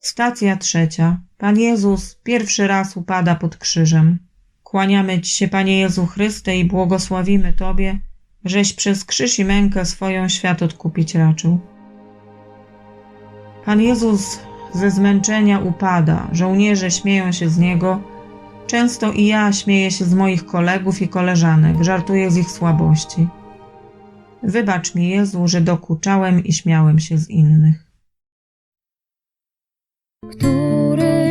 Stacja trzecia. Pan Jezus pierwszy raz upada pod krzyżem. Kłaniamy Ci się, Panie Jezu Chryste, i błogosławimy Tobie, żeś przez krzyż i mękę swoją świat odkupić raczył. Pan Jezus ze zmęczenia upada, żołnierze śmieją się z Niego, często i ja śmieję się z moich kolegów i koleżanek, żartuję z ich słabości. Wybacz mi, Jezu, że dokuczałem i śmiałem się z innych.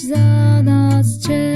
za nas cierpiał